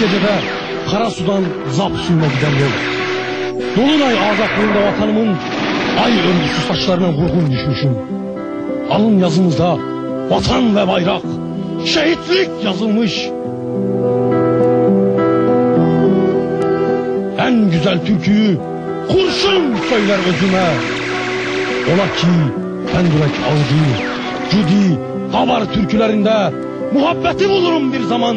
gecede kara sudan zap suyuna giden yol. Dolunay ağzaklığında vatanımın ay örgüsü saçlarına vurgun düşmüşüm. Alın yazımızda vatan ve bayrak, şehitlik yazılmış. En güzel türküyü kurşun söyler özüme. Ola ki Pendürek Avcı, Cudi, Kabar türkülerinde muhabbeti bulurum bir zaman.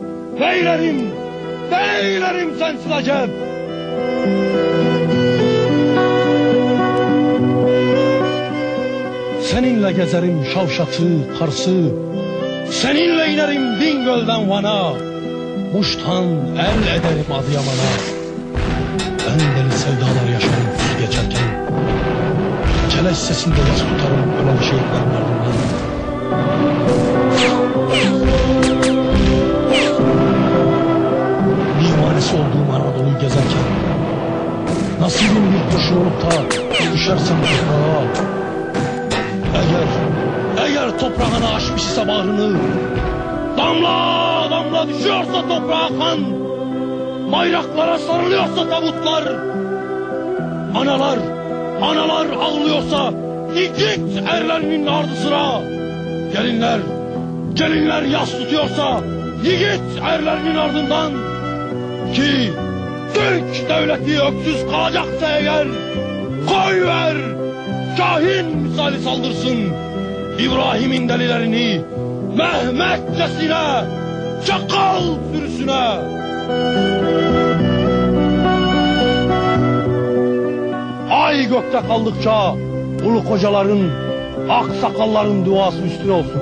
beylerim beylerim sensiz acep Seninle gezerim Şavşat'ı, Kars'ı Seninle inerim Bingöl'den Van'a. Muş'tan el ederim Adıyaman'a. Ben deli sevdalar yaşarım geçerken. Keleş sesinde yas tutarım ölen şehitlerin Da düşersem toprağa Eğer, eğer toprağına aşmış ise bağrını Damla damla düşüyorsa toprağa kan Bayraklara sarılıyorsa tabutlar Analar, analar ağlıyorsa Yiğit erlerinin ardı sıra. Gelinler, gelinler yas tutuyorsa Yiğit erlerinin ardından Ki Türk devleti öksüz kalacaksa eğer Koy ver Kahin misali saldırsın İbrahim'in delilerini Mehmetçesine Çakal sürüsüne Ay gökte kaldıkça ulu kocaların, ak sakalların duası üstüne olsun.